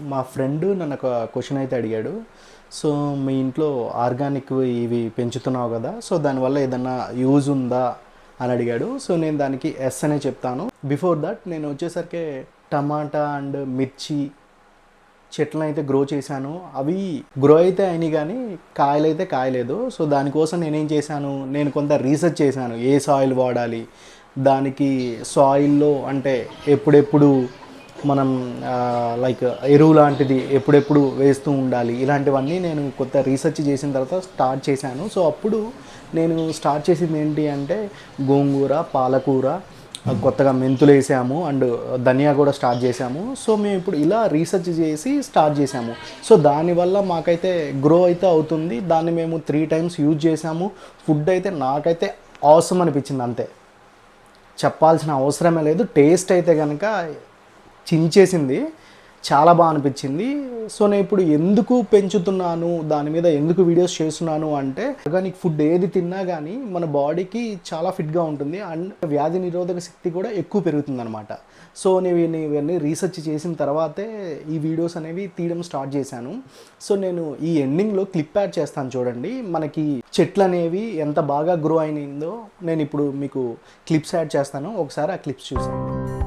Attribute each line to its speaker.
Speaker 1: మా ఫ్రెండ్ నన్ను ఒక క్వశ్చన్ అయితే అడిగాడు. సో మీ ఇంట్లో ఆర్గానిక్ ఇవి పెంచుతున్నావు కదా సో దానివల్ల ఏదన్నా యూజ్ ఉందా అని అడిగాడు. సో నేను దానికి ఎస్ అనే చెప్తాను. బిఫోర్ దట్ నేను వచ్చేసరికి టమాటా అండ్ మిర్చి చెట్లను అయితే గ్రో చేశాను. అవి గ్రో అయితే అయినాయి కానీ కాయలు అయితే కాయలేదు. సో దానికోసం నేనేం చేశాను నేను కొంత రీసెర్చ్ చేశాను. ఏ సాయిల్ వాడాలి దానికి సాయిల్లో అంటే ఎప్పుడెప్పుడు మనం లైక్ ఎరువు లాంటిది ఎప్పుడెప్పుడు వేస్తూ ఉండాలి ఇలాంటివన్నీ నేను కొత్త రీసెర్చ్ చేసిన తర్వాత స్టార్ట్ చేశాను. సో అప్పుడు నేను స్టార్ట్ చేసింది ఏంటి అంటే గోంగూర పాలకూర కొత్తగా మెంతులు వేసాము అండ్ ధనియా కూడా స్టార్ట్ చేసాము సో మేము ఇప్పుడు ఇలా రీసెర్చ్ చేసి స్టార్ట్ చేసాము సో దానివల్ల మాకైతే గ్రో అయితే అవుతుంది. దాన్ని మేము త్రీ టైమ్స్ యూజ్ చేసాము ఫుడ్ అయితే నాకైతే అవసరం అనిపించింది అంతే. చెప్పాల్సిన అవసరమే లేదు. టేస్ట్ అయితే కనుక చించేసింది. చాలా బాగా అనిపించింది. సో నేను ఇప్పుడు ఎందుకు పెంచుతున్నాను? దాని మీద ఎందుకు వీడియోస్ చేస్తున్నాను అంటే ఆర్గానిక్ ఫుడ్ ఏది తిన్నా కానీ మన బాడీకి చాలా ఫిట్గా ఉంటుంది. అండ్ వ్యాధి నిరోధక శక్తి కూడా ఎక్కువ పెరుగుతుంది అనమాట సో నేను ఇవన్నీ- రీసెర్చ్ చేసిన తర్వాతే ఈ వీడియోస్ అనేవి తీయడం స్టార్ట్ చేశాను. సో నేను ఈ ఎండింగ్లో క్లిప్ యాడ్ చేస్తాను చూడండి. మనకి చెట్లు అనేవి ఎంత బాగా గ్రో అయినాయిందో నేను ఇప్పుడు మీకు క్లిప్స్ యాడ్ చేస్తాను. ఒకసారి ఆ క్లిప్స్ చూసాను